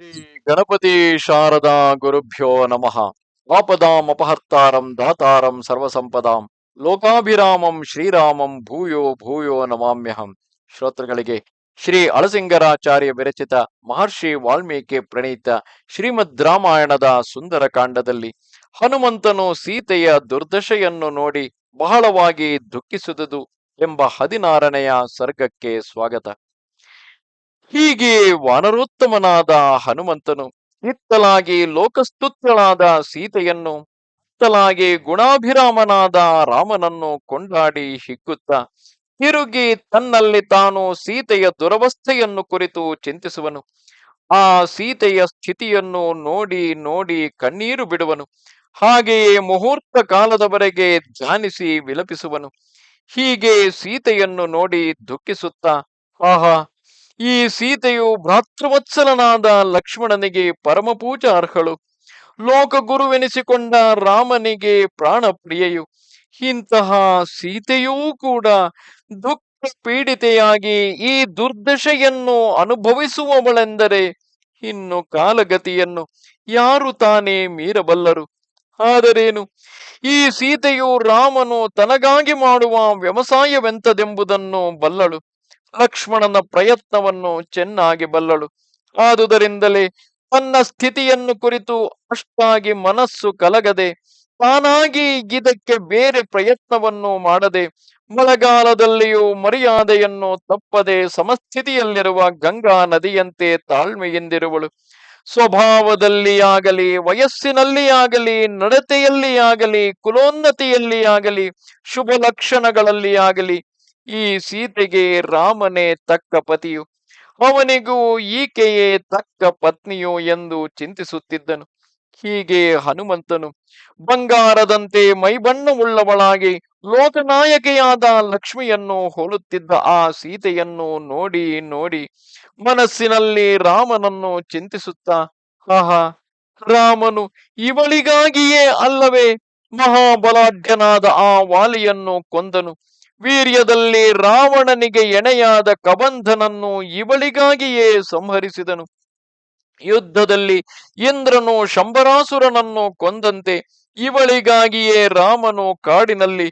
ಶ್ರೀ ಗಣಪತಿ ಶಾರದಾ ಗುರುಭ್ಯೋ ನಮಃ. ಆಪದಾಂ ಅಪಹರ್ತಾರಂ ದಾತಾರಂ ಸರ್ವಸಂಪದಾಂ. ಲೋಕಾಭಿರಾಮಂ ಶ್ರೀರಾಮಂ ಭೂಯೋ ಭೂಯೋ ನಮಾಮ್ಯಹಂ. ಶ್ರೋತೃಗಳಿಗೆ ಶ್ರೀ ಅಳಸಿಂಗರಾಚಾರ್ಯ ವಿರಚಿತ ಮಹರ್ಷಿ ವಾಲ್ಮೀಕಿ ಪ್ರಣೀತ ಶ್ರೀಮದ್ ರಾಮಾಯಣದ ಸುಂದರ ಕಾಂಡದಲ್ಲಿ ಹನುಮಂತನು ಸೀತೆಯ ದುರ್ದಶೆಯನ್ನು ನೋಡಿ ಬಹಳವಾಗಿ ದುಃಖಿಸಿದುದು ಎಂಬ ಹದಿನಾರನೆಯ ಸರ್ಗಕ್ಕೆ ಸ್ವಾಗತ. ಹೀಗೆ ವಾನರೋತ್ತಮನಾದ ಹನುಮಂತನು ಇತ್ತಲಾಗಿ ಲೋಕಸ್ತುತ್ಯಳಾದ ಸೀತೆಯನ್ನು ಇತ್ತಲಾಗಿ ಗುಣಾಭಿರಾಮನಾದ ರಾಮನನ್ನು ಕೊಂಡಾಡಿ ಹಿಗ್ಗುತ್ತ ತಿರುಗಿ ತನ್ನಲ್ಲಿ ತಾನು ಸೀತೆಯ ದುರವಸ್ಥೆಯನ್ನು ಕುರಿತು ಚಿಂತಿಸುವನು. ಆ ಸೀತೆಯ ಸ್ಥಿತಿಯನ್ನು ನೋಡಿ ನೋಡಿ ಕಣ್ಣೀರು ಬಿಡುವನು. ಹಾಗೆಯೇ ಮುಹೂರ್ತ ಕಾಲದವರೆಗೆ ಧ್ಯಾನಿಸಿ ವಿಲಪಿಸುವನು. ಹೀಗೆ ಸೀತೆಯನ್ನು ನೋಡಿ ದುಃಖಿಸುತ್ತಾ, ಆಹಾ ಈ ಸೀತೆಯು ಭ್ರಾತೃವತ್ಸಲನಾದ ಲಕ್ಷ್ಮಣನಿಗೆ ಪರಮಪೂಜಾರ್ಹಳು. ಲೋಕಗುರುವೆನಿಸಿಕೊಂಡ ರಾಮನಿಗೆ ಪ್ರಾಣಪ್ರಿಯೆಯು. ಇಂತಹ ಸೀತೆಯೂ ಕೂಡ ದುಃಖ ಪೀಡಿತೆಯಾಗಿ ಈ ದುರ್ದಶೆಯನ್ನು ಅನುಭವಿಸುವವಳೆಂದರೆ ಇನ್ನು ಕಾಲಗತಿಯನ್ನು ಯಾರು ತಾನೇ ಮೀರಬಲ್ಲರು. ಆದರೇನು? ಈ ಸೀತೆಯು ರಾಮನು ತನಗಾಗಿ ಮಾಡುವ ವ್ಯವಸಾಯವೆಂತದೆಂಬುದನ್ನು ಬಲ್ಲಳು. ಲಕ್ಷ್ಮಣನ ಪ್ರಯತ್ನವನ್ನು ಚೆನ್ನಾಗಿ ಬಲ್ಲಳು. ಆದುದರಿಂದಲೇ ತನ್ನ ಸ್ಥಿತಿಯನ್ನು ಕುರಿತು ಅಷ್ಟಾಗಿ ಮನಸ್ಸು ಕಲಗದೆ, ತಾನಾಗಿ ಇದಕ್ಕೆ ಬೇರೆ ಪ್ರಯತ್ನವನ್ನು ಮಾಡದೆ, ಮಳೆಗಾಲದಲ್ಲಿಯೂ ಮರ್ಯಾದೆಯನ್ನು ತಪ್ಪದೆ ಸಮಸ್ಥಿತಿಯಲ್ಲಿರುವ ಗಂಗಾ ನದಿಯಂತೆ ತಾಳ್ಮೆಯಿಂದಿರುವಳು. ಸ್ವಭಾವದಲ್ಲಿ ಆಗಲಿ ವಯಸ್ಸಿನಲ್ಲಿ ಆಗಲಿ ನಡತೆಯಲ್ಲಿ ಆಗಲಿ ಕುಲೋನ್ನತಿಯಲ್ಲಿ ಆಗಲಿ ಶುಭ ಲಕ್ಷಣಗಳಲ್ಲಿ ಆಗಲಿ ಈ ಸೀತೆಗೆ ರಾಮನೇ ತಕ್ಕ ಪತಿಯು. ಅವನಿಗೂ ಈಕೆಯೇ ತಕ್ಕ ಪತ್ನಿಯು ಎಂದು ಚಿಂತಿಸುತ್ತಿದ್ದನು. ಹೀಗೆ ಹನುಮಂತನು, ಬಂಗಾರದಂತೆ ಮೈಬಣ್ಣವುಳ್ಳವಳಾಗಿ ಲೋಕನಾಯಕಿಯಾದ ಲಕ್ಷ್ಮಿಯನ್ನು ಹೋಲುತ್ತಿದ್ದ ಆ ಸೀತೆಯನ್ನು ನೋಡಿ ನೋಡಿ ಮನಸ್ಸಿನಲ್ಲಿ ರಾಮನನ್ನು ಚಿಂತಿಸುತ್ತಾ, ಆಹಾ, ರಾಮನು ಇವಳಿಗಾಗಿಯೇ ಅಲ್ಲವೇ? ಮಹಾಬಲಾಢ್ಯನಾದ ಆ ವಾಲಿಯನ್ನು ಕೊಂದನು. ವೀರ್ಯದಲ್ಲಿ ರಾವಣನಿಗೆ ಎಣೆಯಾದ ಕಬಂಧನನ್ನು ಇವಳಿಗಾಗಿಯೇ ಸಂಹರಿಸಿದನು. ಯುದ್ಧದಲ್ಲಿ ಇಂದ್ರನು ಶಂಬರಾಸುರನನ್ನು ಕೊಂದಂತೆ ಇವಳಿಗಾಗಿಯೇ ರಾಮನು ಕಾಡಿನಲ್ಲಿ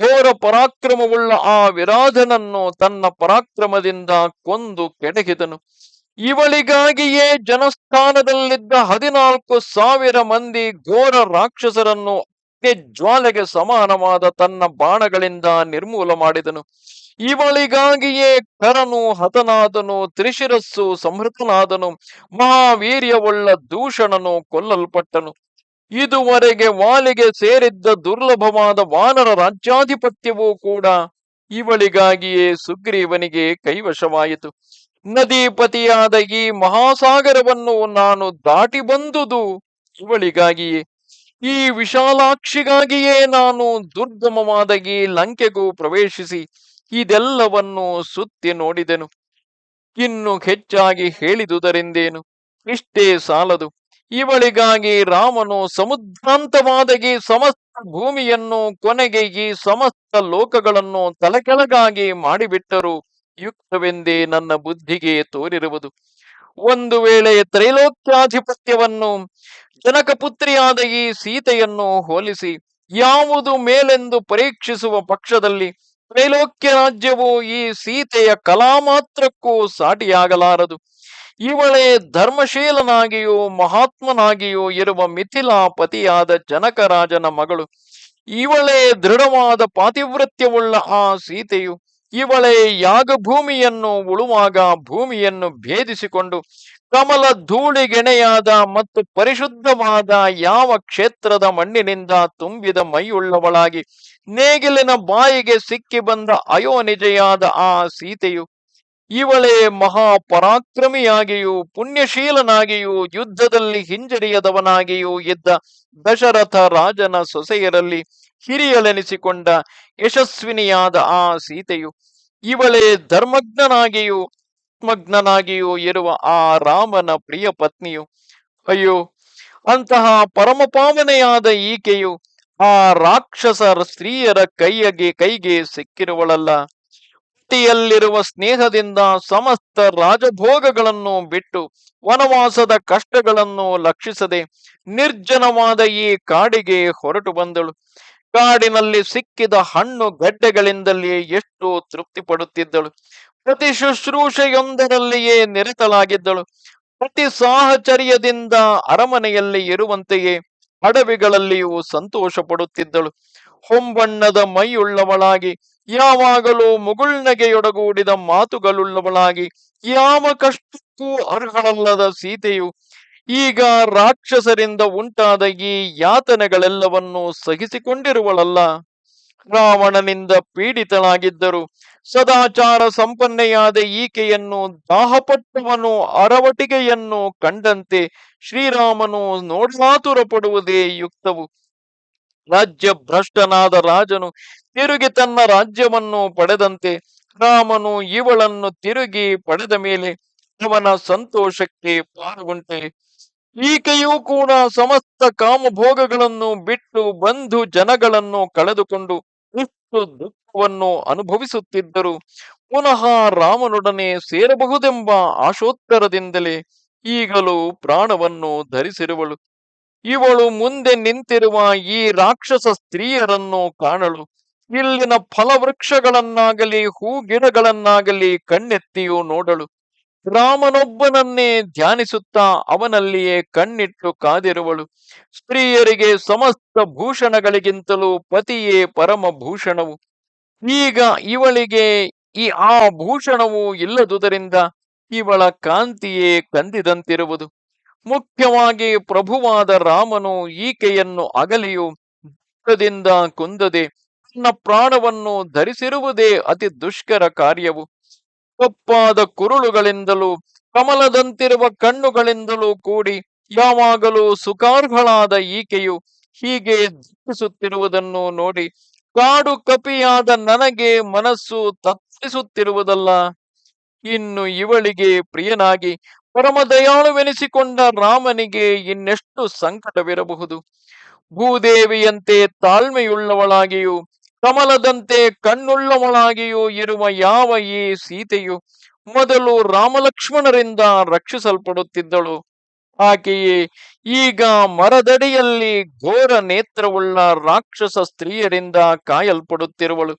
ಘೋರ ಪರಾಕ್ರಮವುಳ್ಳ ಆ ವಿರಾಧನನ್ನು ತನ್ನ ಪರಾಕ್ರಮದಿಂದ ಕೊಂದು ಕೆಡಗಿದನು ಇವಳಿಗಾಗಿಯೇ ಜನಸ್ಥಾನದಲ್ಲಿದ್ದ ಹದಿನಾಲ್ಕು ಸಾವಿರ ಮಂದಿ ಘೋರ ರಾಕ್ಷಸರನ್ನು ಜ್ವಾಲೆಗೆ ಸಮಾನವಾದ ತನ್ನ ಬಾಣಗಳಿಂದ ನಿರ್ಮೂಲ ಮಾಡಿದನು. ಇವಳಿಗಾಗಿಯೇ ಕರನು, ಹತನಾದನು, ತ್ರಿಶಿರಸ್ಸು ಸಮೃತನಾದನು ಮಹಾವೀರ್ಯವುಳ್ಳ ದೂಷಣನು ಕೊಲ್ಲಲ್ಪಟ್ಟನು. ಇದುವರೆಗೆ ವಾಲಿಗೆ ಸೇರಿದ್ದ ದುರ್ಲಭವಾದ ವಾನರ ರಾಜ್ಯಾಧಿಪತ್ಯವೂ ಕೂಡ ಇವಳಿಗಾಗಿಯೇ ಸುಗ್ರೀವನಿಗೆ ಕೈವಶವಾಯಿತು. ನದೀಪತಿಯಾದ ಈ ಮಹಾಸಾಗರವನ್ನು ನಾನು ದಾಟಿ ಬಂದುದು ಇವಳಿಗಾಗಿಯೇ. ಈ ವಿಶಾಲಾಕ್ಷಿಗಾಗಿಯೇ ನಾನು ದುರ್ಗಮವಾದ ಈ ಲಂಕೆಗೂ ಪ್ರವೇಶಿಸಿ ಇದೆಲ್ಲವನ್ನು ಸುತ್ತಿ ನೋಡಿದೆನು. ಇನ್ನು ಹೆಚ್ಚಾಗಿ ಹೇಳಿದುದರಿಂದೇನು? ಇಷ್ಟೇ ಸಾಲದು. ಇವಳಿಗಾಗಿ ರಾಮನು ಸಮುದ್ರಾಂತವಾದ ಸಮಸ್ತ ಭೂಮಿಯನ್ನು ಕೊನೆಗೆ ಈ ಸಮಸ್ತ ಲೋಕಗಳನ್ನು ತಲೆಕೆಳಗಾಗಿ ಮಾಡಿಬಿಟ್ಟರು ಯುಕ್ತವೆಂದೇ ನನ್ನ ಬುದ್ಧಿಗೆ ತೋರಿರುವುದು. ಒಂದು ವೇಳೆ ತ್ರೈಲೋಕ್ಯಾಧಿಪತ್ಯವನ್ನು ಜನಕಪುತ್ರಿಯಾದ ಈ ಸೀತೆಯನ್ನು ಹೋಲಿಸಿ ಯಾವುದು ಮೇಲೆಂದು ಪರೀಕ್ಷಿಸುವ ಪಕ್ಷದಲ್ಲಿ ತ್ರೈಲೋಕ್ಯ ರಾಜ್ಯವು ಈ ಸೀತೆಯ ಕಲಾ ಮಾತ್ರಕ್ಕೂ ಸಾಟಿಯಾಗಲಾರದು. ಇವಳೇ ಧರ್ಮಶೀಲನಾಗಿಯೂ ಮಹಾತ್ಮನಾಗಿಯೂ ಇರುವ ಮಿಥಿಲಾಪತಿಯಾದ ಜನಕರಾಜನ ಮಗಳು. ಇವಳೇ ದೃಢವಾದ ಪಾತಿವೃತ್ಯವುಳ್ಳ ಆ ಸೀತೆಯು ಇವಳೇ ಯಾಗಭೂಮಿಯನ್ನು ಉಳುವಾಗ ಭೂಮಿಯನ್ನು ಭೇದಿಸಿಕೊಂಡು ಕಮಲ ಧೂಳಿಗೆಣೆಯಾದ ಮತ್ತು ಪರಿಶುದ್ಧವಾದ ಯಾವ ಕ್ಷೇತ್ರದ ಮಣ್ಣಿನಿಂದ ತುಂಬಿದ ಮೈಯುಳ್ಳವಳಾಗಿ ನೇಗಿಲಿನ ಬಾಯಿಗೆ ಸಿಕ್ಕಿ ಬಂದ ಅಯೋನಿಜೆಯಾದ ಆ ಸೀತೆಯು ಇವಳೇ ಮಹಾಪರಾಕ್ರಮಿಯಾಗಿಯೂ, ಪುಣ್ಯಶೀಲನಾಗಿಯೂ, ಯುದ್ಧದಲ್ಲಿ ಹಿಂಜರಿಯದವನಾಗಿಯೂ ಇದ್ದ ದಶರಥ ರಾಜನ ಸೊಸೆಯರಲ್ಲಿ ಹಿರಿಯಳೆನಿಸಿಕೊಂಡ ಯಶಸ್ವಿನಿಯಾದ ಆ ಸೀತೆಯು, ಇವಳೇ ಧರ್ಮಜ್ಞನಾಗಿಯೂ, ಆತ್ಮಜ್ಞನಾಗಿಯೂ ಇರುವ ಆ ರಾಮನ ಪ್ರಿಯ ಪತ್ನಿಯು. ಅಯ್ಯೋ, ಅಂತಹ ಪರಮಪಾವನೆಯಾದ ಈಕೆಯು ಆ ರಾಕ್ಷಸ ಸ್ತ್ರೀಯರ ಕೈಯಗೆ, ಕೈಗೆ ಸಿಕ್ಕಿರುವಳಲ್ಲ. ಒಂಟಿಯಲ್ಲಿರುವ ಸ್ನೇಹದಿಂದ ಸಮಸ್ತ ರಾಜಭೋಗಗಳನ್ನು ಬಿಟ್ಟು ವನವಾಸದ ಕಷ್ಟಗಳನ್ನು ಲಕ್ಷಿಸದೆ ನಿರ್ಜನವಾದ ಈ ಕಾಡಿಗೆ ಹೊರಟು ಬಂದಳು. ಕಾಡಿನಲ್ಲಿ ಸಿಕ್ಕಿದ ಹಣ್ಣು ಗಡ್ಡೆಗಳಿಂದಲೇ ಎಷ್ಟು ತೃಪ್ತಿ ಪಡುತ್ತಿದ್ದಳು ಪ್ರತಿ ಶುಶ್ರೂಷೆಯೊಂದರಲ್ಲಿಯೇ ನಿರತಳಾಗಿದ್ದಳು ಪ್ರತಿ ಸಾಹಚರ್ಯದಿಂದ ಅರಮನೆಯಲ್ಲಿ ಇರುವಂತೆಯೇ ಅಡವಿಗಳಲ್ಲಿಯೂ ಸಂತೋಷ ಪಡುತ್ತಿದ್ದಳು ಹೊಂಬಣ್ಣದ ಮೈಯುಳ್ಳವಳಾಗಿ, ಯಾವಾಗಲೂ ಮುಗುಳ್ನಗೆಯೊಡಗೂಡಿದ ಮಾತುಗಳುಳ್ಳವಳಾಗಿ, ಯಾವ ಕಷ್ಟಕ್ಕೂ ಅರ್ಹಳಲ್ಲದ ಸೀತೆಯು, ಈಗ ರಾಕ್ಷಸರಿಂದ ಉಂಟಾದ ಈ ಯಾತನೆಗಳೆಲ್ಲವನ್ನೂ ಸಹಿಸಿಕೊಂಡಿರುವಳಲ್ಲ. ರಾವಣನಿಂದ ಪೀಡಿತಳಾಗಿದ್ದರು. ಸದಾಚಾರ ಸಂಪನ್ನೆಯಾದ ಈಕೆಯನ್ನು, ದಾಹಪಟ್ಟವನು ಅರವಟಿಗೆಯನ್ನು ಕಂಡಂತೆ ಶ್ರೀರಾಮನು ನೋಡಾತುರ ಪಡುವುದೇ ಯುಕ್ತವು. ರಾಜ್ಯ ಭ್ರಷ್ಟನಾದ ರಾಜನು ತಿರುಗಿ ತನ್ನ ರಾಜ್ಯವನ್ನು ಪಡೆದಂತೆ ರಾಮನು ಇವಳನ್ನು ತಿರುಗಿ ಪಡೆದ ಮೇಲೆ ಅವನ ಸಂತೋಷಕ್ಕೆ ಪಾಲ್ಗೊಂಡೆ ಈಕೆಯೂ ಕೂಡ ಸಮಸ್ತ ಕಾಮಭೋಗಗಳನ್ನು ಬಿಟ್ಟು ಬಂಧು ಜನಗಳನ್ನು ಕಳೆದುಕೊಂಡು ಇಷ್ಟು ದುಃಖವನ್ನು ಅನುಭವಿಸುತ್ತಿದ್ದರು. ಪುನಃ ರಾಮನೊಡನೆ ಸೇರಬಹುದೆಂಬ ಆಶೋತ್ತರದಿಂದಲೇ ಈಗಲೂ ಪ್ರಾಣವನ್ನು ಧರಿಸಿರುವಳು. ಇವಳು ಮುಂದೆ ನಿಂತಿರುವ ಈ ರಾಕ್ಷಸ ಸ್ತ್ರೀಯರನ್ನು ಕಾಣಲು ಇಲ್ಲಿನ ಫಲವೃಕ್ಷಗಳನ್ನಾಗಲಿ ಹೂ ಗಿಡಗಳನ್ನಾಗಲಿ ಕಣ್ಣೆತ್ತಿಯೂ ನೋಡಳು ರಾಮನೊಬ್ಬನನ್ನೇ ಧ್ಯಾನಿಸುತ್ತಾ ಅವನಲ್ಲಿಯೇ ಕಣ್ಣಿಟ್ಟು ಕಾದಿರುವಳು. ಸ್ತ್ರೀಯರಿಗೆ ಸಮಸ್ತ ಭೂಷಣಗಳಿಗಿಂತಲೂ ಪತಿಯೇ ಪರಮ ಭೂಷಣವು. ಈಗ ಇವಳಿಗೆ ಈ ಆ ಭೂಷಣವು ಇಲ್ಲದುದರಿಂದ ಇವಳ ಕಾಂತಿಯೇ ಕಂದಿದಂತಿರುವುದು. ಮುಖ್ಯವಾಗಿ ಪ್ರಭುವಾದ ರಾಮನು ಈಕೆಯನ್ನು ಅಗಲಿಯು ದುಃಖದಿಂದ ಕುಂದದೆ ತನ್ನ ಪ್ರಾಣವನ್ನು ಧರಿಸಿರುವುದೇ ಅತಿ ದುಷ್ಕರ ಕಾರ್ಯವು. ಕಪ್ಪಾದ ಕುರುಳುಗಳಿಂದಲೂ ಕಮಲದಂತಿರುವ ಕಣ್ಣುಗಳಿಂದಲೂ ಕೂಡಿ ಯಾವಾಗಲೂ ಸುಖಾರ್ಹಳಾದ ಈಕೆಯು ಹೀಗೆ ದುಃಖಿಸುತ್ತಿರುವುದನ್ನು ನೋಡಿ ಕಾಡು ಕಪಿಯಾದ ನನಗೆ ಮನಸ್ಸು ತಪ್ಪಿಸುತ್ತಿರುವುದಲ್ಲ. ಇನ್ನು ಇವಳಿಗೆ ಪ್ರಿಯನಾಗಿ ಪರಮ ದಯಾಳುವೆನಿಸಿಕೊಂಡ ರಾಮನಿಗೆ ಇನ್ನೆಷ್ಟು ಸಂಕಟವಿರಬಹುದು. ಭೂದೇವಿಯಂತೆ ತಾಳ್ಮೆಯುಳ್ಳವಳಾಗಿಯೂ, ಕಮಲದಂತೆ ಕಣ್ಣುಳ್ಳವಳಾಗಿಯೂ ಇರುವ ಯಾವ ಈ ಸೀತೆಯು ಮೊದಲು ರಾಮಲಕ್ಷ್ಮಣರಿಂದ ರಕ್ಷಿಸಲ್ಪಡುತ್ತಿದ್ದಳು. ಆಕೆಯೇ, ಈಗ ಮರದಡಿಯಲ್ಲಿ ಘೋರ ನೇತ್ರವುಳ್ಳ ರಾಕ್ಷಸ ಸ್ತ್ರೀಯರಿಂದ ಕಾಯಲ್ಪಡುತ್ತಿರುವಳು.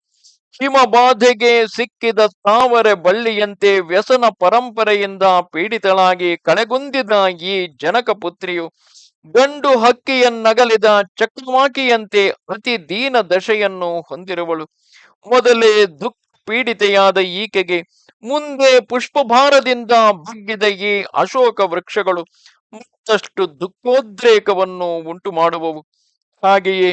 ಹಿಮಬಾಧೆಗೆ ಸಿಕ್ಕಿದ ತಾವರೆ ಬಳ್ಳಿಯಂತೆ ವ್ಯಸನ ಪರಂಪರೆಯಿಂದ ಪೀಡಿತಳಾಗಿ ಕಳೆಗುಂದಿದ ಈ ಜನಕ ಪುತ್ರಿಯು ಗಂಡು ಹಕ್ಕಿಯನ್ನಗಲಿದ ಚಕ್ರವಾಕಿಯಂತೆ ಅತಿ ದೀನ ದಶೆಯನ್ನು ಹೊಂದಿರುವಳು. ಮೊದಲೇ ದುಃಖ ಪೀಡಿತೆಯಾದ ಈಕೆಗೆ ಮುಂದೆ ಪುಷ್ಪಭಾರದಿಂದ ಬಗ್ಗಿದ ಈ ಅಶೋಕ ವೃಕ್ಷಗಳು ಮತ್ತಷ್ಟು ದುಃಖೋದ್ರೇಕವನ್ನು ಉಂಟು ಮಾಡುವವು ಹಾಗೆಯೇ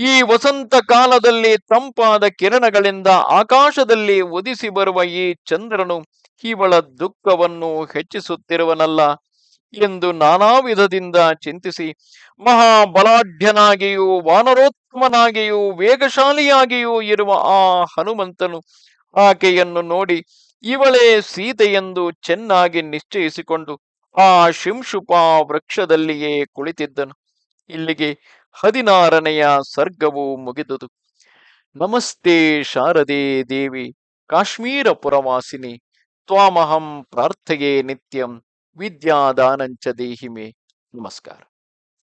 ಈ ವಸಂತ ಕಾಲದಲ್ಲಿ ತಂಪಾದ ಕಿರಣಗಳಿಂದ ಆಕಾಶದಲ್ಲಿ ಒದಿಸಿ ಬರುವ ಈ ಚಂದ್ರನು ಇವಳ ದುಃಖವನ್ನು ಹೆಚ್ಚಿಸುತ್ತಿರುವನಲ್ಲ ಎಂದು ನಾನಾ ವಿಧದಿಂದ ಚಿಂತಿಸಿ ಮಹಾಬಲಾಢ್ಯನಾಗಿಯೂ ವಾನರೋತ್ತಮನಾಗಿಯೂ ವೇಗಶಾಲಿಯಾಗಿಯೂ ಇರುವ ಆ ಹನುಮಂತನು ಆಕೆಯನ್ನು ನೋಡಿ ಇವಳೇ ಸೀತೆಯೆಂದು ಚೆನ್ನಾಗಿ ನಿಶ್ಚಯಿಸಿಕೊಂಡು ಆ ಶಿಂಶುಪ ವೃಕ್ಷದಲ್ಲಿಯೇ ಕುಳಿತಿದ್ದನು. ಇಲ್ಲಿಗೆ ಹದಿನಾರನೆಯ ಸರ್ಗವು ಮುಗಿದುದು. ನಮಸ್ತೆ ಶಾರದೆ ದೇವಿ ಕಾಶ್ಮೀರ ಪುರವಾಸಿನಿ ತ್ವಾಮಹಂ ಪ್ರಾರ್ಥೆಯೇ ನಿತ್ಯಂ ವಿದ್ಯಾದಾನಂಚ ದೇಹಿಮೆ. ನಮಸ್ಕಾರ.